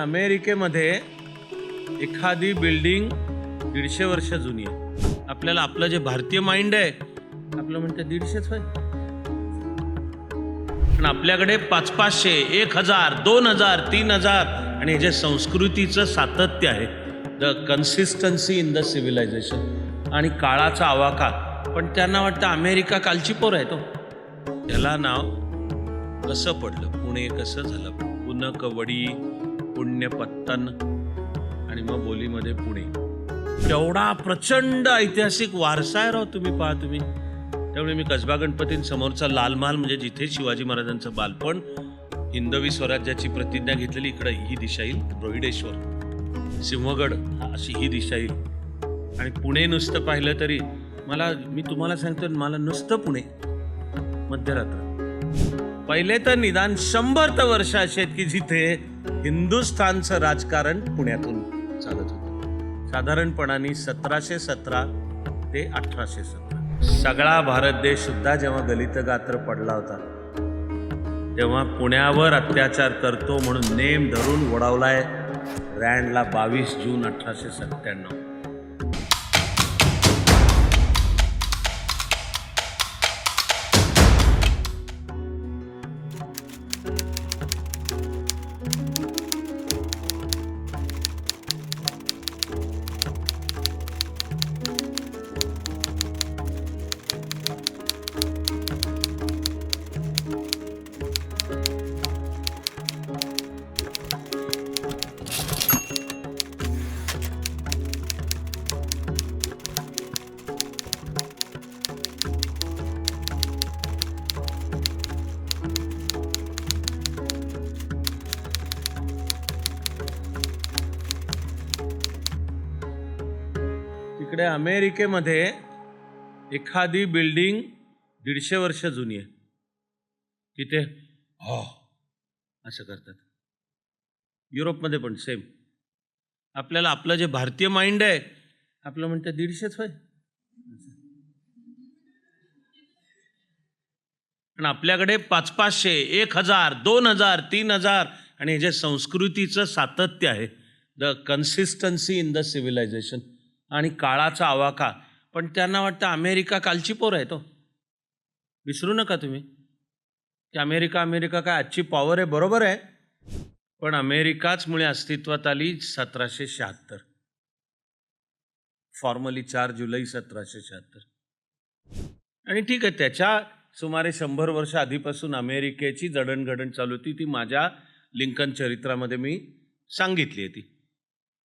अमेरिकेमध्ये एखादी बिल्डिंग दीडशे वर्ष जुनी आहे. आपल्याला आपलं जे भारतीय माइंड आहे आपलं म्हणतं दीडशेच होय. पण आपल्याकडे पाच पाचशे एक हजार दोन हजार तीन हजार आणि हे जे संस्कृतीचं सातत्य आहे the consistency in the civilisation आणि काळाचा आवाका. पण त्यांना वाटतं अमेरिका कालची पोर आहे तो हो. त्याला नाव कसं पडलं? पुणे कसं झालं? पुनकवडी पुण्यपत्तन आणि मग बोलीमध्ये पुणे. केवढा प्रचंड ऐतिहासिक वारसा आहे राव तुम्ही पहा तुम्ही. त्यामुळे मी कसबा गणपतींसमोरचा लाल महाल म्हणजे जिथे शिवाजी महाराजांचं बालपण हिंदवी स्वराज्याची प्रतिज्ञा घेतलेली इकडं ही दिशा येईल रोहिडेश्वर सिंहगड हा अशी ही दिशा येईल. आणि पुणे नुसतं पाहिलं तरी मला मी तुम्हाला सांगतो मला नुसतं पुणे. मध्यरात्र. पहिले तर निदान शंभर तर वर्ष असे आहेत की जिथे हिंदुस्थानचं राजकारण पुण्यातून चालत होतं. साधारणपणाने सतराशे सतरा ते अठराशे सतरा. सगळा भारत देश सुद्धा जेव्हा दलित गात्र पडला होता तेव्हा पुण्यावर अत्याचार करतो म्हणून नेम धरून ओढवलाय रँडला बावीस जून अठराशे सत्त्याण्णव. अमेरिकेमध्ये एखादी बिल्डिंग दीडशे वर्ष जुनी आहे. तिथे हो असं करतात. युरोपमध्ये पण सेम आपल्याला आपलं जे भारतीय माइंड आहे आपलं म्हणतं दीडशेच होय. पण आपल्याकडे पाच पाचशे एक हजार दोन हजार तीन हजार आणि हे जे संस्कृतीचं सातत्य आहे the consistency in the civilisation आणि काळाचा आवाका. पण त्यांना वाटतं अमेरिका कालची पोर आहे तो हो. विसरू नका तुम्ही. की अमेरिका अमेरिका काय आजची पॉवर आहे बरोबर आहे. पण अमेरिकाच मुळे अस्तित्वात आली सतराशे शहात्तर. फॉर्मली चार जुलै सतराशे शहात्तर. आणि ठीक आहे त्याच्या सुमारे शंभर वर्ष आधीपासून अमेरिकेची जडणघडण चालू होती ती माझ्या लिंकन चरित्रामध्ये मी सांगितली आहे ती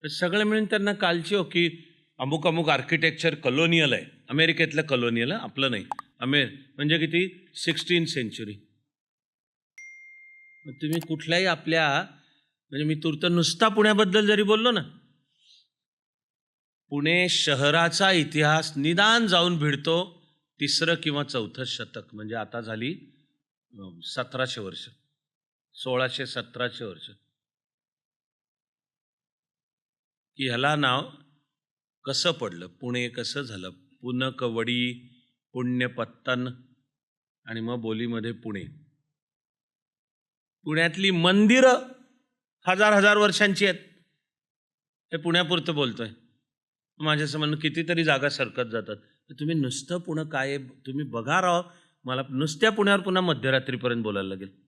तर सगळं मिळून त्यांना कालची हो की अमुक अमुक आर्किटेक्चर कलोनियल आहे. अमेरिकेतलं कलोनियल आहे आपलं नाही. अमे म्हणजे किती? सिक्स्टीन सेंचुरी मग तुम्ही कुठल्याही आपल्या म्हणजे मी तूर्त नुसता पुण्याबद्दल जरी बोललो ना पुणे शहराचा इतिहास निदान जाऊन भिडतो तिसरं किंवा चौथं शतक. म्हणजे आता झाली सतराशे वर्ष. सोळाशे सतराशे वर्ष. की ह्याला नाव कसं पडलं? पुणे कसं झालं? पुनकवडी पुण्यपत्तन आणि मग बोलीमध्ये पुणे. पुण्यातली मंदिरं हजार हजार वर्षांची आहेत. हे पुण्यापुरतं बोलतोय. माझ्या म्हणून कितीतरी जागा सरकत जातात. तर तुम्ही नुसतं पुणं काय तुम्ही बघा राह मला नुसत्या पुण्यावर पुन्हा मध्यरात्रीपर्यंत बोलायला लागेल.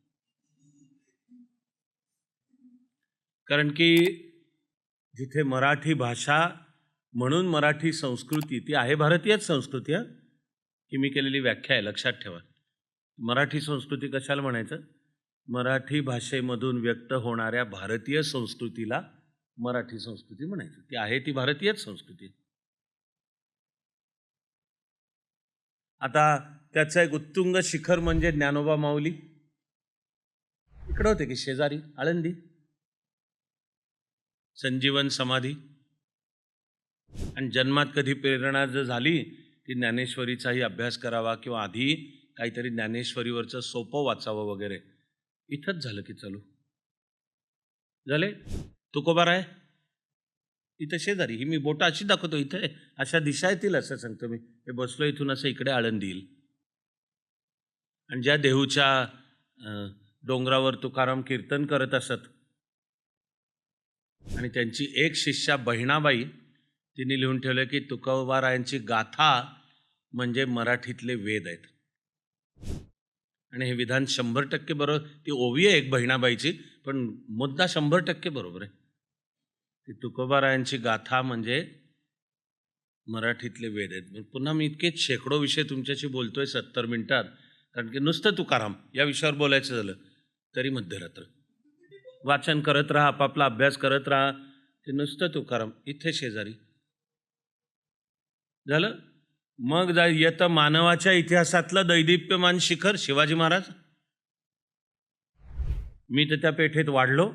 कारण की जिथे मराठी भाषा म्हणून मराठी संस्कृती ती आहे भारतीयच संस्कृती हा? की मी केलेली व्याख्या आहे लक्षात ठेवा. मराठी संस्कृती कशाला म्हणायचं? मराठी भाषेमधून व्यक्त होणाऱ्या भारतीय संस्कृतीला मराठी संस्कृती म्हणायचं. ती आहे ती भारतीयच संस्कृती. आता त्याचं एक उत्तुंग शिखर म्हणजे ज्ञानोबा माऊली. इकडं होते की शेजारी आळंदी? संजीवन समाधी. आणि जन्मात कधी प्रेरणा जर झाली की ज्ञानेश्वरीचाही अभ्यास करावा किंवा आधी काहीतरी ज्ञानेश्वरीवरचं सोपं वाचावं वगैरे. इथंच झालं की चालू. झाले? तुकोबार आहे? इथं शेजारी. ही मी बोटं अशी दाखवतो इथे. अशा दिशा येतील असं सांगतो मी. हे बसलो इथून असं इकडे आळंदी येईल. आणि ज्या देहूच्या डोंगरावर तुकाराम कीर्तन करत असत आणि त्यांची एक शिष्या बहिणाबाई तिने लिहून ठेवलं की तुकोबारायांची गाथा म्हणजे मराठीतले वेद आहेत. आणि हे विधान शंभर टक्के बरोबर ती ओवी आहे एक बहिणाबाईची पण मुद्दा शंभर टक्के बरोबर आहे. ती तुकोबारायांची गाथा म्हणजे मराठीतले वेद आहेत. पुन्हा मी इतके शेकडो विषय तुमच्याशी बोलतोय सत्तर मिनिटात कारण की नुसतं तुकाराम या विषयावर बोलायचं झालं तरी मध्यरात्र. वाचन करत राहा आपापला अभ्यास करत राहा ते नुसतं तुकाराम इथे शेजारी. झालं? मग जा येतं मानवाच्या इतिहासातलं दैदिप्यमान शिखर शिवाजी महाराज? मी तर त्या पेठेत वाढलो.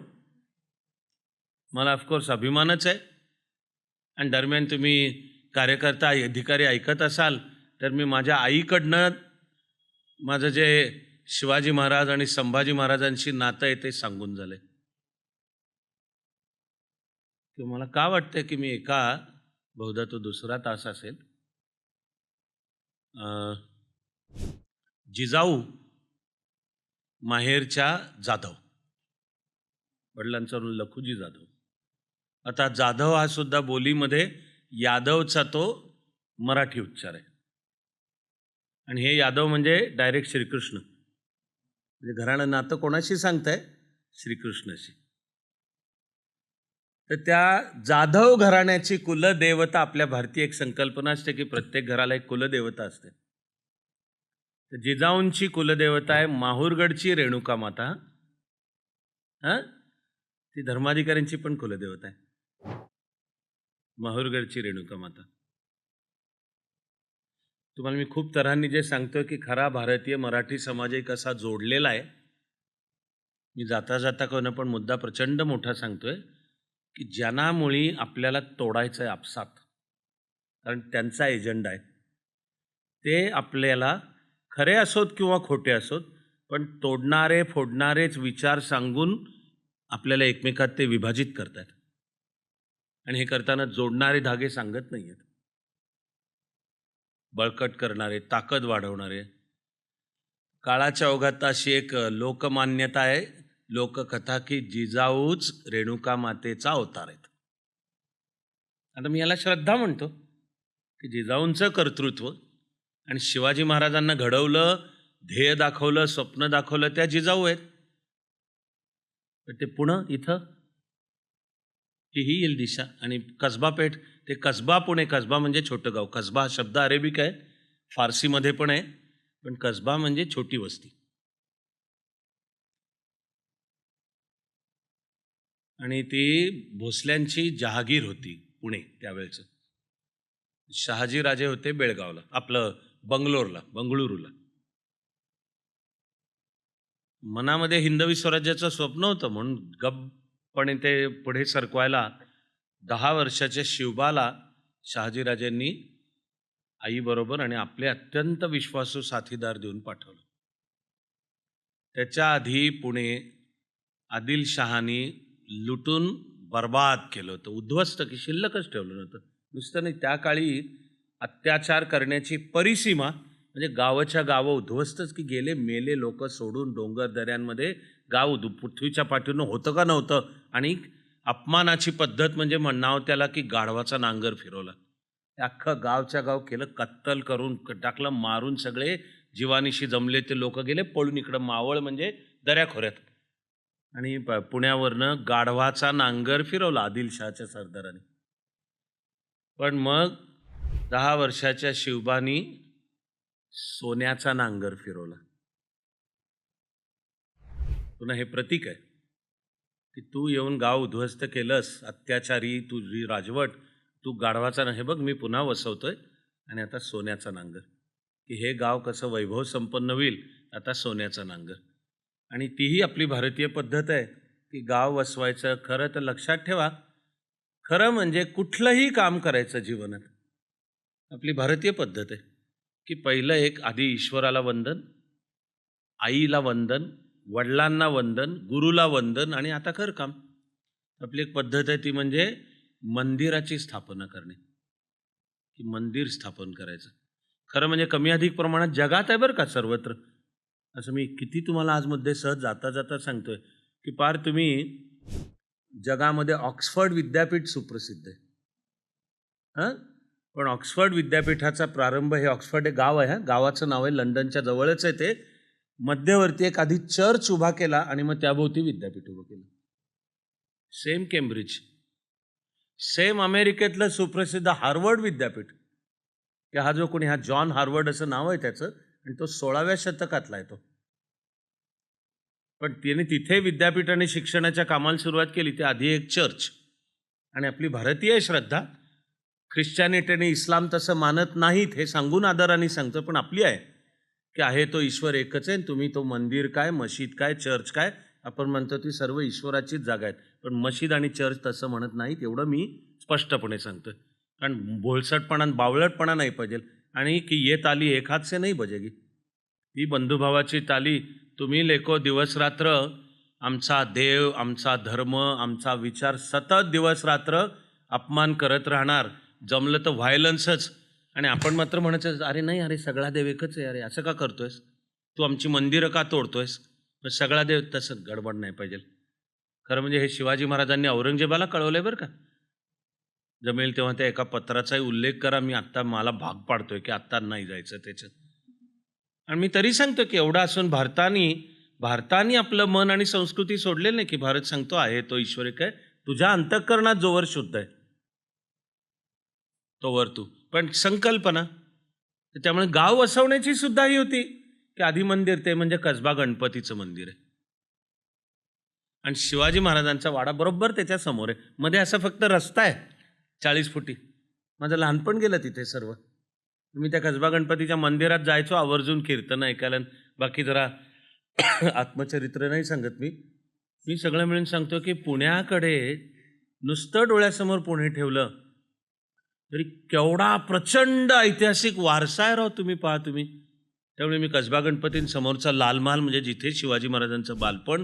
मला ऑफकोर्स अभिमानच आहे. आणि दरम्यान तुम्ही कार्यकर्ता अधिकारी ऐकत असाल तर मी माझ्या आईकडनं माझं जे शिवाजी महाराज आणि संभाजी महाराजांशी नातं आहे ते सांगून झालंय आहे मला का वाटतं की मी एका बहुधा तो दुसरा तास असेल. जिजाऊ माहेरच्या जाधव. वडिलांचा लखुजी जाधव. आता जाधव हा सुद्धा बोलीमध्ये यादवचा तो मराठी उच्चार आहे. आणि हे यादव म्हणजे डायरेक्ट श्रीकृष्ण. म्हणजे घराणं नातं कोणाशी सांगताय? श्रीकृष्णाशी. तर त्या जाधव घराण्याची कुलदेवता आपल्या भारतीय एक संकल्पना असते की प्रत्येक घराला एक कुलदेवता असते. तर जिजाऊंची कुलदेवता आहे माहूरगडची रेणुका माता. हां? ती धर्माधिकाऱ्यांची पण कुलदेवता आहे. माहूरगडची रेणुका माता. तुम्हाला मी खूप तऱ्हांनी जे सांगतोय की खरा भारतीय मराठी समाज एक असा जोडलेला आहे. मी जाता जाता कोणा पण मुद्दा प्रचंड मोठा सांगतोय. की ज्यांनामुळे आपल्याला तोडायचं आहे आपसात कारण त्यांचा एजंडा आहे. ते आपल्याला खरे असोत किंवा खोटे असोत पण तोडणारे फोडणारेच विचार सांगून आपल्याला एकमेकात ते विभाजित करतात आणि हे करताना जोडणारे धागे सांगत नाही आहेत बळकट करणारे ताकद वाढवणारे. काळाच्या ओघात अशी एक लोकमान्यता आहे लोककथा की जिजाऊच रेणुका मातेचा अवतार आहेत. आता मी याला श्रद्धा म्हणतो की जिजाऊंचं कर्तृत्व आणि शिवाजी महाराजांना घडवलं ध्येय दाखवलं स्वप्न दाखवलं त्या जिजाऊ आहेत. तर ते पुणं इथं की ही येईल दिशा आणि कसबा पेठ ते कसबा पुणे कसबा म्हणजे छोटं गाव. कसबा हा शब्द अरेबिक आहे फारसीमध्ये पण आहे पण कसबा म्हणजे छोटी वस्ती. आणि ती भोसल्यांची जहागीर होती पुणे त्यावेळेचं. शहाजी राजे होते बेळगावला आपलं बंगलोरला बंगळुरूला. मनामध्ये हिंदवी स्वराज्याचं स्वप्न होतं म्हणून गप्पपणे ते पुढे सरकवायला दहा वर्षाच्या शिवबाला शहाजीराजांनी आईबरोबर आणि आपले अत्यंत विश्वासू साथीदार देऊन पाठवलं. त्याच्या आधी पुणे आदिलशहानी लुटून बर्बाद केलं होतं. उद्ध्वस्त की शिल्लकच ठेवलं नव्हतं. नुसतं नाही त्या काळी अत्याचार करण्याची परिसीमा म्हणजे गावाच्या गावं उद्ध्वस्तच की गेले मेले लोक सोडून डोंगर दऱ्यांमध्ये गाव उद- पृथ्वीच्या पाठीनं होतं का नव्हतं? आणि अपमानाची पद्धत म्हणजे म्हणावं त्याला की गाढवाचा नांगर फिरवला. अख्खं गावच्या गाव केलं कत्तल करून टाकलं मारून सगळे जीवानीशी जमले ते लोक गेले पळून इकडं मावळ म्हणजे दऱ्याखोऱ्यात. आणि प- पुण्यावरनं गाढवाचा नांगर फिरवला आदिलशहाच्या सरदाराने. पण मग दहा वर्षाच्या शिवबानी सोन्याचा नांगर फिरवला. पुन्हा हे प्रतीक आहे की तू येऊन गाव उद्ध्वस्त केलंस अत्याचारी तुझी राजवट तू गाढवाचा नाही. हे बघ मी पुन्हा वसवतोय आणि आता सोन्याचा नांगर. की हे गाव कसं वैभव संपन्न होईल आता सोन्याचा नांगर. आणि तीही आपली भारतीय पद्धत आहे की गाव वसवायचं खरं तर लक्षात ठेवा. खरं म्हणजे कुठलंही काम करायचं जीवनात. आपली भारतीय पद्धत आहे की पहिलं एक आधी ईश्वराला वंदन आईला वंदन वडिलांना वंदन गुरुला वंदन आणि आता कर काम आपली एक पद्धत आहे ती म्हणजे मंदिराची स्थापना करणे. की मंदिर स्थापन करायचं. खरं म्हणजे कमी अधिक प्रमाणात जगात आहे बरं का सर्वत्र. असं मी किती तुम्हाला आज मध्ये सहज जाता जाता सांगतोय की पार तुम्ही जगामध्ये ऑक्सफर्ड विद्यापीठ सुप्रसिद्ध आहे. हां? पण ऑक्सफर्ड विद्यापीठाचा प्रारंभ हे ऑक्सफर्ड हे गाव आहे गावाचं नाव आहे लंडनच्या जवळच आहे ते. मध्यवर्ती एक आधी चर्च उभा केला आणि मग त्याभोवती विद्यापीठ उभं केलं. Same Cambridge. सेम अमेरिकेतलं सुप्रसिद्ध हार्वर्ड विद्यापीठ. की हा जो कोणी हा जॉन हार्वर्ड असं नाव आहे त्याचं आणि तो सोळाव्या शतकातला आहे तो. पण त्याने तिथे विद्यापीठ आणि शिक्षणाच्या कामाला सुरुवात केली ती आधी एक चर्च. आणि आपली भारतीय श्रद्धा ख्रिश्चॅनिटी आणि इस्लाम तसं मानत नाहीत हे सांगून आदराने सांगतो पण आपली आहे की आहे तो ईश्वर एकच आहे तुम्ही तो मंदिर काय मशीद काय चर्च काय आपण म्हणतो ती सर्व ईश्वराचीच जागा आहेत. पण मशीद आणि चर्च तसं म्हणत नाहीत एवढं मी स्पष्टपणे सांगतो कारण भोळसटपणा बावळटपणा नाही पाहिजे. आणि की ये ताली एक हात से नाही बजेगी. ती बंधुभावाची ताली तुम्ही लेखो दिवसरात्र आमचा देव आमचा धर्म आमचा विचार सतत दिवसरात्र अपमान करत राहणार. जमलं तर व्हायलन्सच. आणि आपण मात्र म्हणायचं अरे नाही अरे सगळा देव एकच आहे अरे असं का करतोयस? तू आमची मंदिरं का तोडतोयस? पण सगळा देव तसं गडबड नाही पाहिजे. खरं म्हणजे हे शिवाजी महाराजांनी औरंगजेबाला कळवलं आहे बरं का? जमेल तेव्हा त्या एका पत्राचाही उल्लेख करा. मी आत्ता मला भाग पाडतोय की आत्ता नाही जायचं त्याच्यात. आणि मी तरी सांगतो की एवढं असून भारताने भारताने आपलं मन आणि संस्कृती सोडलेलं नाही की भारत सांगतो आहे तो ईश्वर एक आहे. तुझ्या अंतःकरणात जोवर शुद्ध आहे तोवर तू. पण संकल्पना त्यामुळे गाव वसवण्याची सुद्धा ही होती की आधी मंदिर ते म्हणजे कसबा गणपतीचं मंदिर आहे. आणि शिवाजी महाराजांचा वाडा बरोबर त्याच्यासमोर आहे. मध्ये असा फक्त रस्ता आहे. चाळीस फुटी. माझं लहानपण गेलं तिथे सर्व. मी त्या कसबा गणपतीच्या मंदिरात जायचो आवर्जून कीर्तन ऐकायला. बाकी जरा आत्मचरित्र नाही सांगत मी. मी सगळं मिळून सांगतो की पुण्याकडे नुसतं डोळ्यासमोर पुणे ठेवलं तरी केवढा प्रचंड ऐतिहासिक वारसा आहे राव तुम्ही पहा तुम्ही. त्यामुळे मी कसबा गणपतींसमोरचा लाल महाल म्हणजे जिथे शिवाजी महाराजांचं बालपण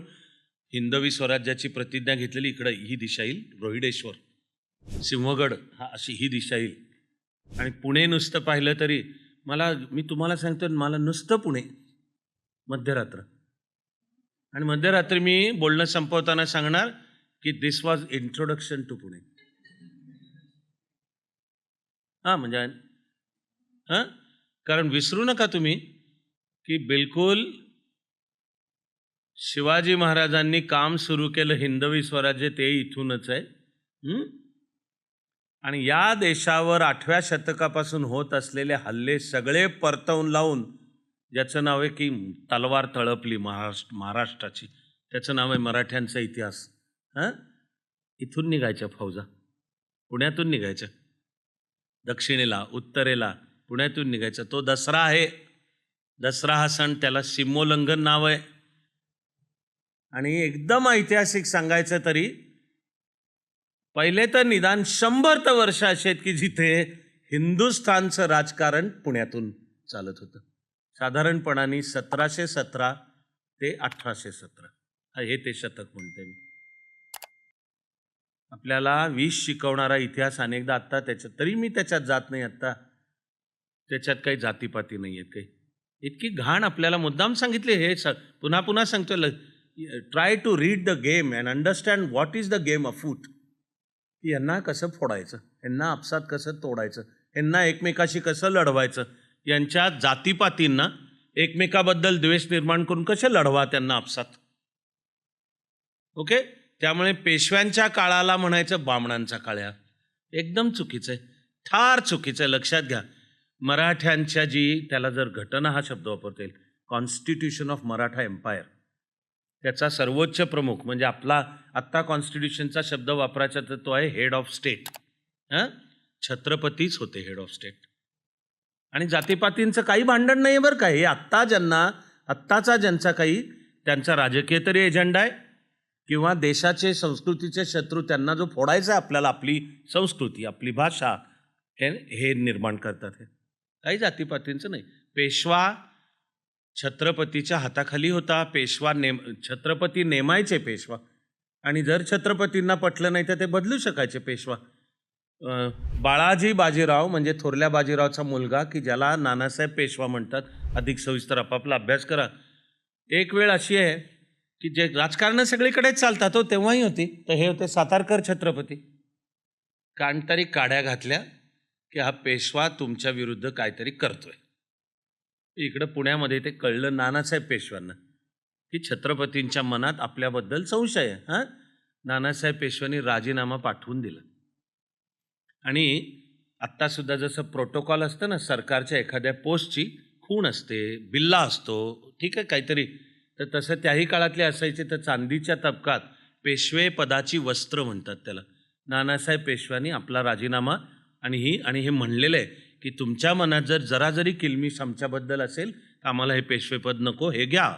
हिंदवी स्वराज्याची प्रतिज्ञा घेतलेली इकडं ही दिशा येईल रोहिडेश्वर. सिंहगड हा अशी ही दिशा येईल. आणि पुणे नुसतं पाहिलं तरी मला मी तुम्हाला सांगतो मला नुसतं पुणे. मध्यरात्र. आणि मध्यरात्री मी बोलणं संपवताना सांगणार की this was introduction to Pune. हां म्हणजे हां? कारण विसरू नका तुम्ही की बिलकुल शिवाजी महाराजांनी काम सुरू केलं हिंदवी स्वराज्य ते इथूनच आहे. आणि या देशावर आठव्या शतकापासून होत असलेले हल्ले सगळे परतवून लावून ज्याचं नाव आहे की तलवार तळपली महाराष्ट्र महाराष्ट्राची. त्याचं नाव आहे मराठ्यांचा इतिहास. हां? इथून निघायच्या फौजा. पुण्यातून निघायच्या. दक्षिणेला उत्तरेला पुण्यातून निघायचा तो दसरा आहे. दसरा हा सण त्याला सीमोल्लंघन नाव आहे. आणि एकदम ऐतिहासिक सांगायचं तरी पहिले तर निदान शंभर तर वर्ष असे आहेत की जिथे हिंदुस्थानचं राजकारण पुण्यातून चालत होतं. साधारणपणाने सतराशे सतरा ते अठराशे सतरा. हे ते शतक म्हणते मी. आपल्याला वीस शिकवणारा इतिहास अनेकदा आत्ता त्याच्यात तरी मी त्याच्यात जात नाही आत्ता. त्याच्यात काही जातीपाती नाही आहेत काही. इतकी घाण आपल्याला मुद्दाम सांगितले हे स पुन्हा पुन्हा सांगतो try to read the game and understand what is the game a foot की यांना कसं फोडायचं? यांना आपसात कसं तोडायचं? यांना एकमेकाशी कसं लढवायचं? यांच्या जातीपातींना एकमेकाबद्दल द्वेष निर्माण करून कसे लढवा त्यांना आपसात? ओके? त्यामुळे पेशव्यांच्या काळाला म्हणायचं बामणांचा काळ्या. एकदम चुकीचं आहे फार चुकीचं आहे लक्षात घ्या. मराठ्यांच्या जी त्याला जर घटना हा शब्द वापरता येईल. कॉन्स्टिट्यूशन ऑफ मराठा एम्पायर त्याचा सर्वोच्च प्रमुख म्हणजे आपला आत्ता कॉन्स्टिट्यूशनचा शब्द वापरायचा तर तो आहे हेड ऑफ स्टेट हां? छत्रपतीच होते हेड ऑफ स्टेट आणि जातीपातींचं काही भांडण नाही आहे बरं का. हे आत्ता ज्यांना आत्ताचा ज्यांचा काही त्यांचा राजकीय तरी एजेंडा आहे. किंवा देशाचे संस्कृतीचे शत्रू त्यांना जो फोडायचा आहे आपल्याला आपली संस्कृती आपली भाषा हे हे निर्माण करतात हे. काही जातीपातींचं नाही. पेशवा छत्रपतीच्या हाताखाली होता पेशवा नेम छत्रपती नेमायचे पेशवा. आणि जर छत्रपतींना पटलं नाही तर ते बदलू शकायचे पेशवा. बाळाजी बाजीराव म्हणजे थोरल्या बाजीरावचा मुलगा की ज्याला नानासाहेब पेशवा म्हणतात. अधिक सविस्तर आपापला अभ्यास करा. एक वेळ अशी आहे की जे राजकारण सगळीकडेच चालतात हो तेव्हाही होती. तर हे होते सातारकर छत्रपती. काणतरी काड्या घातल्या की हा पेशवा तुमच्या विरुद्ध काहीतरी करतोय. इकडं पुण्यामध्ये ते कळलं नानासाहेब पेशव्यांना की छत्रपतींच्या मनात आपल्याबद्दल संशय आहे हां? नानासाहेब पेशव्यांनी राजीनामा पाठवून दिला. आणि आत्तासुद्धा जसं प्रोटोकॉल असतं ना सरकारच्या एखाद्या पोस्टची खूण असते बिल्ला असतो ठीक आहे काहीतरी. तर तसं त्याही काळातले असायचे तर चांदीच्या तबकात पेशवे पदाची वस्त्र म्हणतात त्याला. नानासाहेब पेशव्यांनी आपला राजीनामा आणि ही आणि हे म्हणलेलं आहे की तुमच्या मनात जर जरा जरी किलमिश आमच्याबद्दल असेल तर आम्हाला हे पेशवेपद नको हे घ्या.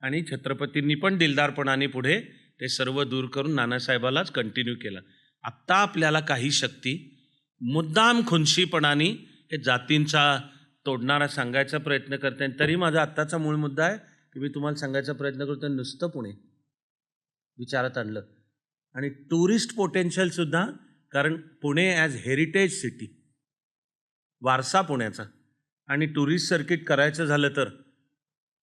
आणि छत्रपतींनी पण दिलदारपणाने पुढे ते सर्व दूर करून नानासाहेबालाच कंटिन्यू केलं. आत्ता आपल्याला काही शक्ती मुद्दाम खुनशीपणाने हे जातींचा तोडणारा सांगायचा प्रयत्न करते. आणि तरी माझा आत्ताचा मूळ मुद्दा आहे की मी तुम्हाला सांगायचा प्रयत्न करतो नुसतं पुणे विचारात आणलं. आणि टुरिस्ट पोटेन्शियलसुद्धा कारण पुणे ॲज हेरिटेज सिटी वारसा पुण्याचा. आणि टुरिस्ट सर्किट करायचं झालं तर?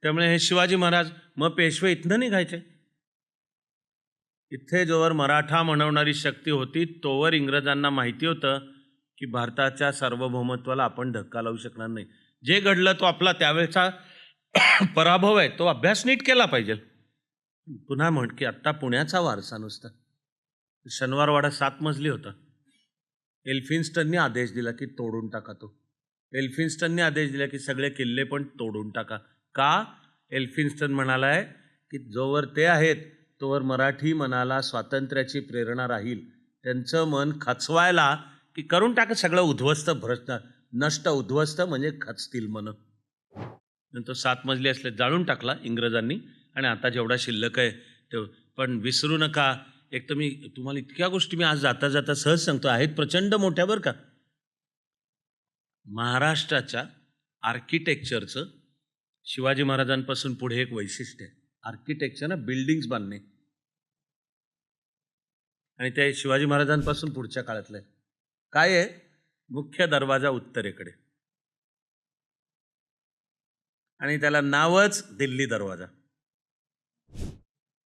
त्यामुळे हे शिवाजी महाराज मग पेशवे इथनं निघायचे. इथे जोवर मराठा म्हणवणारी शक्ती होती तोवर इंग्रजांना माहिती होतं की भारताच्या सार्वभौमत्वाला आपण धक्का लावू शकणार नाही. जे घडलं तो आपला त्यावेळचा पराभव आहे तो अभ्यास नीट केला पाहिजे. पुन्हा म्हण की आत्ता पुण्याचा वारसा नुसता. शनिवारवाडा सात मजली होता. एल्फिन्स्टनने आदेश दिला की तोडून टाका तो. एल्फिन्स्टनने आदेश दिला की सगळे किल्ले पण तोडून टाका. का? एल्फिन्स्टन म्हणालाय की जोवर ते आहेत तोवर मराठी मनाला स्वातंत्र्याची प्रेरणा राहील. त्यांचं मन खचवायला की करून टाका सगळं उद्ध्वस्त भ्रष्ट नष्ट उद्ध्वस्त म्हणजे खचतील मन. तो सात मजली असले जाळून टाकला इंग्रजांनी. आणि आता जेवढा शिल्लक आहे तेव पण विसरू नका. एक तर मी तुम्हाला इतक्या गोष्टी मी आज जाता जाता सहज सांगतो. आहेत प्रचंड मोठ्या बरं का. महाराष्ट्राच्या आर्किटेक्चरचं शिवाजी महाराजांपासून पुढे एक वैशिष्ट्य आहे. आर्किटेक्चर ना बिल्डिंग्स बांधणे. आणि ते शिवाजी महाराजांपासून पुढच्या काळातलं आहे. काय आहे? मुख्य दरवाजा उत्तरेकडे. आणि त्याला नावच दिल्ली दरवाजा.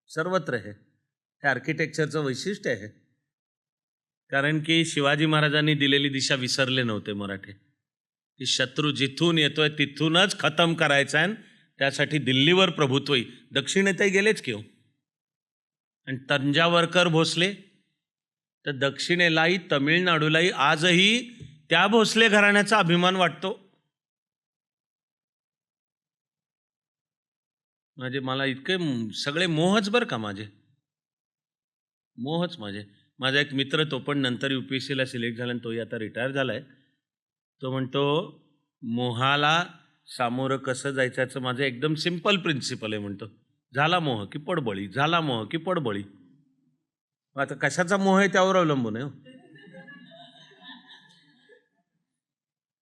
सर्वत्र हे. हे आर्किटेक्चरचं वैशिष्ट्य आहे. कारण की शिवाजी महाराजांनी दिलेली दिशा विसरले नव्हते मराठे. की शत्रू जिथून येतोय तिथूनच खतम करायचा आहे त्यासाठी दिल्लीवर प्रभुत्व दक्षिणेतही गेलेच की हो. आणि तंजावरकर भोसले तर दक्षिणेलाही तमिळनाडूलाही आजही त्या भोसले घराण्याचा अभिमान वाटतो. माझे मला इतके सगळे मोहच बरं का माझे? मोहच माझे. माझा एक मित्र तो पण नंतर यू पी एस सीला सिलेक्ट झाला आणि तोही आता रिटायर झाला आहे तो म्हणतो मोहाला सामोरं कसं जायचं? याचं माझं एकदम सिंपल प्रिन्सिपल आहे म्हणतो. झाला मोह की पडबळी झाला मोह की पडबळी. आता कशाचा मोह आहे त्यावर अवलंबून आहे हो.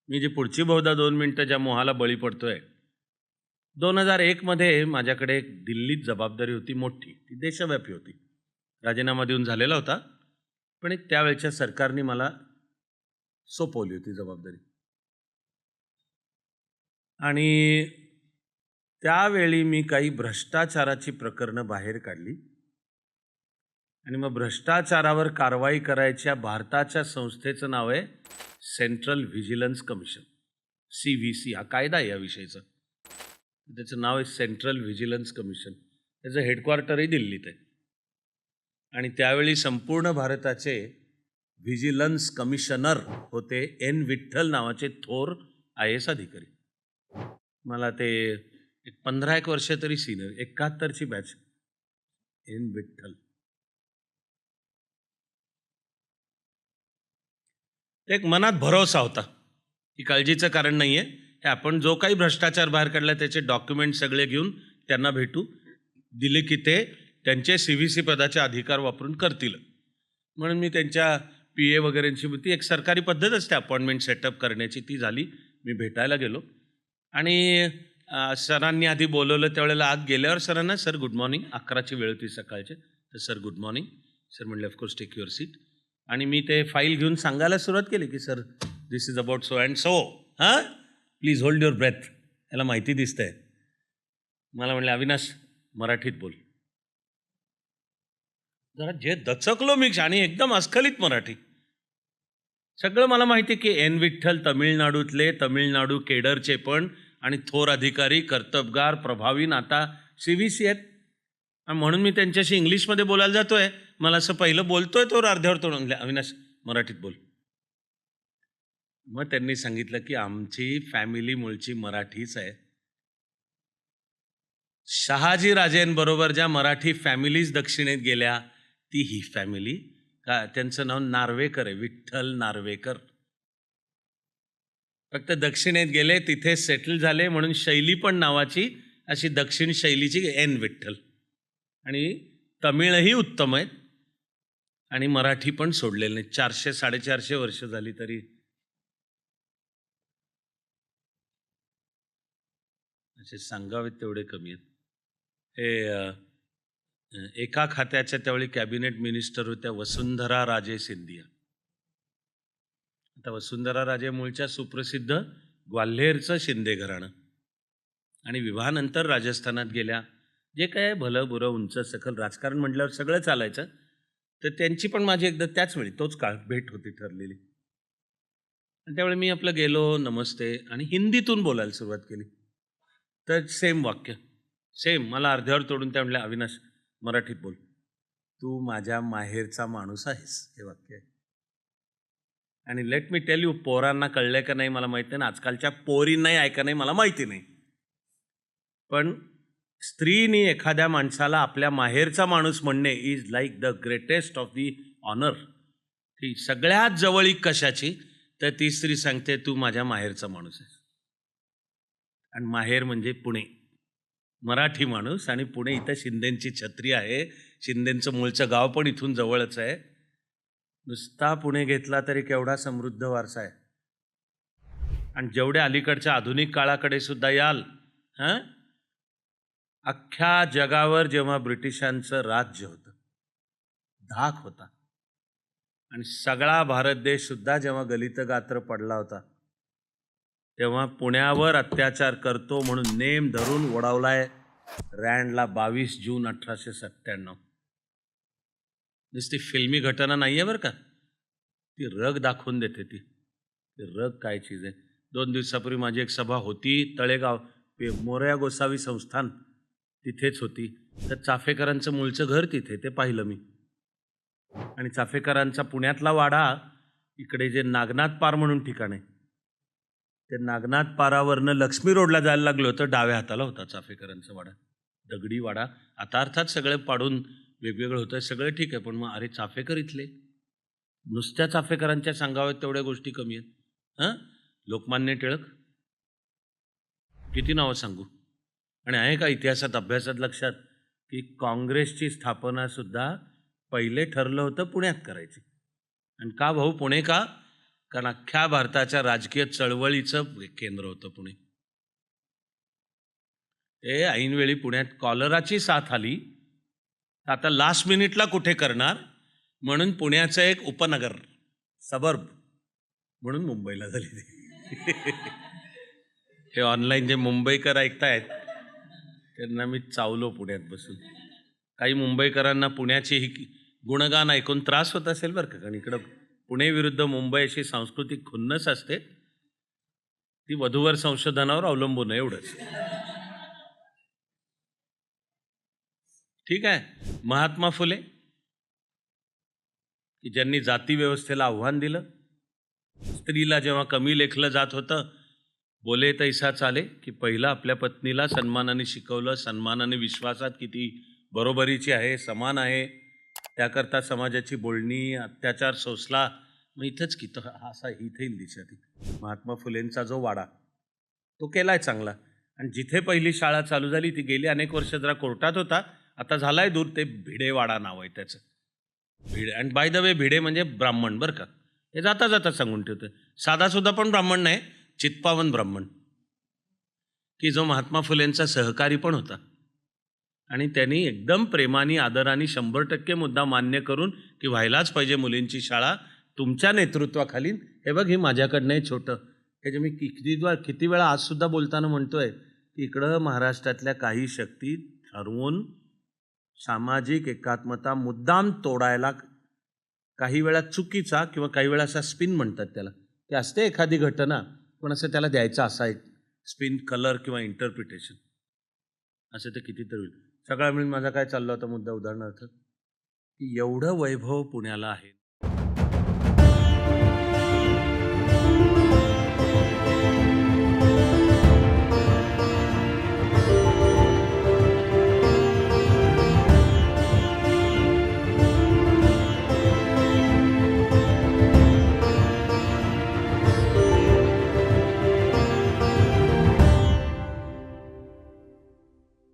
मी जी पुढची बहुधा दोन मिनटं ज्या मोहाला बळी पडतोय दोन हजार एकमध्ये माझ्याकडे एक दिल्लीत जबाबदारी होती मोठी. ती देशव्यापी होती. राजीनामा देऊन झालेला होता. पण एक त्यावेळच्या सरकारने मला सोपवली होती जबाबदारी. आणि त्यावेळी मी काही भ्रष्टाचाराची प्रकरणं बाहेर काढली. आणि मग भ्रष्टाचारावर कारवाई करायच्या भारताच्या संस्थेचं नाव आहे central vigilance commission C V C हा कायदा आहे या विषयीचा त्याचं नाव आहे सेंट्रल व्हिजिलन्स कमिशन. त्याचं हेडक्वार्टरही दिल्लीत आहे. आणि त्यावेळी संपूर्ण भारताचे व्हिजिलन्स कमिशनर होते एन विठ्ठल नावाचे थोर आय एस अधिकारी. मला ते एक पंधरा एक वर्ष तरी सिनियर एकाहत्तरची बॅच एन विठ्ठल. एक मनात भरोसा होता की काळजीचं कारण नाही आहे हे आपण जो काही भ्रष्टाचार बाहेर काढला त्याचे डॉक्युमेंट सगळे घेऊन त्यांना भेटू. दिले की ते त्यांचे सी व्ही सी पदाचे अधिकार वापरून करतील. म्हणून मी त्यांच्या पी ए वगैरेंची ती एक सरकारी पद्धत असते अपॉइंटमेंट सेटअप करण्याची ती झाली. मी भेटायला गेलो. आणि सरांनी आधी बोलवलं त्यावेळेला आत गेल्यावर सरांना सर गुड मॉर्निंग अकराची वेळ होती सकाळचे. तर सर गुड मॉर्निंग सर म्हणले of course take your seat आणि मी ते फाईल घेऊन सांगायला सुरुवात केली की sir this is about so and so हां? प्लीज होल्ड युअर ब्रेथ याला माहिती दिसतंय. मला म्हणले अविनाश मराठीत बोल. जरा जे दचकलो मी आणि एकदम अस्खलित मराठी. सगळं मला माहिती आहे की एन विठ्ठल तमिळनाडूतले तमिळनाडू केडरचे पण आणि थोर अधिकारी कर्तबगार प्रभावी नाता सी व्ही सी आहेत. आणि म्हणून मी त्यांच्याशी इंग्लिशमध्ये बोलायला जातोय. मला असं पहिलं बोलतोय तो अर्ध्यावर तोडून अविनाश मराठीत बोल. मग त्यांनी सांगितलं की आमची फॅमिली मूळची मराठीच आहे. शहाजी राजेंबरोबर ज्या मराठी फॅमिलीज दक्षिणेत गेल्या ती ही फॅमिली का त्यांचं नाव नार्वेकर आहे विठ्ठल नार्वेकर. फक्त दक्षिणेत गेले तिथे सेटल झाले म्हणून शैली पण नावाची अशी दक्षिण शैलीची एन विठ्ठल. आणि तमिळही उत्तम आहेत. आणि मराठी पण सोडलेलं नाही. चारशे साडेचारशे वर्ष झाली तरी. असे सांगावेत तेवढे कमी आहेत. हे एका खात्याच्या त्यावेळी कॅबिनेट मिनिस्टर होत्या वसुंधरा राजे सिंधिया. आता वसुंधरा राजे मूळच्या सुप्रसिद्ध ग्वाल्हेरचं शिंदे घराणं आणि विवाहानंतर राजस्थानात गेल्या. जे काय भलं बुरं उंच सखल राजकारण म्हटल्यावर सगळं चालायचं. तर त्यांची पण माझी एकदा त्याच वेळी तोच काळ भेट होती ठरलेली. आणि त्यावेळी मी आपलं गेलो नमस्ते आणि हिंदीतून बोलायला सुरुवात केली. तर सेम वाक्य. सेम मला अर्ध्यावर तोडून त्या म्हटल्या अविनाश मराठीत बोल. तू माझ्या माहेरचा माणूस आहेस हे वाक्य आहे. आणि लेट मी टेल यू पोरांना कळलंय का नाही मला माहिती नाही आणि आजकालच्या पोरींनाही ऐका नाही मला माहिती नाही. पण स्त्रीनी एखाद्या माणसाला आपल्या माहेरचा माणूस म्हणणे is like the greatest of the honour ती सगळ्यात जवळीक कशाची? तर ती स्त्री सांगते तू माझ्या माहेरचा माणूस आहे आणि माहेर म्हणजे पुणे. मराठी माणूस आणि पुणे इथं शिंदेंची छत्री आहे. शिंदेंचं मूळचं गाव पण इथून जवळच आहे. नुसता पुणे घेतला तरी केवढा समृद्ध वारसा आहे. आणि जेवढ्या अलीकडच्या आधुनिक काळाकडे सुद्धा याल हां? अख्ख्या जगावर जेव्हा ब्रिटिशांचं राज्य होतं धाक होता. आणि सगळा भारत देश सुद्धा जेव्हा गलित गात्र पडला होता तेव्हा पुण्यावर अत्याचार करतो म्हणून नेम धरून ओढावलाय रँडला बावीस जून अठराशे सत्त्याण्णव. नुसती फिल्मी घटना नाही आहे बरं का? ती रग दाखवून देते ती. ती रग काय चीज आहे? दोन दिवसापूर्वी माझी एक सभा होती तळेगाव पे- मोरया गोसावी संस्थान. तिथेच होती. तर चाफेकरांचं मूळचं घर तिथे ते पाहिलं मी. आणि चाफेकरांचा पुण्यातला वाडा इकडे जे नागनाथ पार म्हणून ठिकाण आहे. ते नागनाथ पारावरनं लक्ष्मी रोडला जायला लागलो तर डाव्या हाताला होता चाफेकरांचा वाडा. दगडी वाडा. आता अर्थात सगळे पाडून वेगवेगळं होतं सगळं ठीक आहे पण मग अरे चाफेकर इथले? नुसत्या चाफेकरांच्या सांगाव्यात तेवढ्या गोष्टी कमी आहेत. हां? लोकमान्य टिळक? किती नावं सांगू? आणि आहे का इतिहासात अभ्यासात लक्षात की काँग्रेसची स्थापनासुद्धा पहिले ठरलं होतं पुण्यात करायची. आणि का भाऊ पुणे का? कारण अख्ख्या भारताच्या राजकीय चळवळीचं केंद्र होतं पुणे. ते ऐनवेळी पुण्यात कॉलराची साथ आली. आता लास्ट मिनिटला कुठे करणार? म्हणून पुण्याचं एक उपनगर सबर्ब म्हणून मुंबईला झाली ते. हे ऑनलाईन जे मुंबईकर ऐकतायत त्यांना मी चावलो पुण्यात बसून. काही मुंबईकरांना पुण्याची ही गुणगान ऐकून त्रास होत असेल बरं का कारण इकडं पुणे विरुद्ध मुंबई अशी सांस्कृतिक खुन्नस असते ती वधूवर संशोधनावर अवलंबून आहे एवढंच. ठीक आहे. महात्मा फुले की ज्यांनी जाती व्यवस्थेला आव्हान दिलं स्त्रीला जेव्हा कमी लेखलं जात होतं बोले तैसा चाले की पहिला आपल्या पत्नीला सन्मानाने शिकवलं सन्मानाने विश्वासात किती बरोबरीची आहे समान आहे त्याकरता समाजाची बोलणी अत्याचार सोसला मग इथंच की तो असा इथे येईल दिशा ती महात्मा फुलेंचा जो वाडा तो केलाय चांगला. आणि जिथे पहिली शाळा चालू झाली ती गेली अनेक वर्ष जरा कोर्टात होता. आता झालाय दूर ते भिडेवाडा नाव आहे त्याचं. भिडे आणि बाय द वे भिडे म्हणजे ब्राह्मण बरं का. हे जाता जाता सांगून ठेवतं साधासुद्धा पण ब्राह्मण नाही चित्पावन ब्राह्मण. की जो महात्मा फुलेंचा सहकारी पण होता. आणि त्यांनी एकदम प्रेमाने आदराने शंभर टक्के मुद्दा मान्य करून की व्हायलाच पाहिजे मुलींची शाळा तुमच्या नेतृत्वाखाली हे बघ हे माझ्याकडनं आहे छोटं. त्याच्या मी किती किती वेळा आजसुद्धा बोलताना म्हणतोय की इकडं महाराष्ट्रातल्या काही शक्ती ठरवून सामाजिक एकात्मता मुद्दाम तोडायला काही वेळा चुकीचा किंवा काही वेळा असा स्पिन म्हणतात त्याला. ते असते एखादी घटना पण असं त्याला द्यायचा असा एक स्पिन कलर किंवा इंटरप्रिटेशन असं ते कितीतरी होईल. सगळा मिळून माझा काय चालला होता मुद्दा उदाहरणार्थ की एवढं वैभव पुण्याला आहे.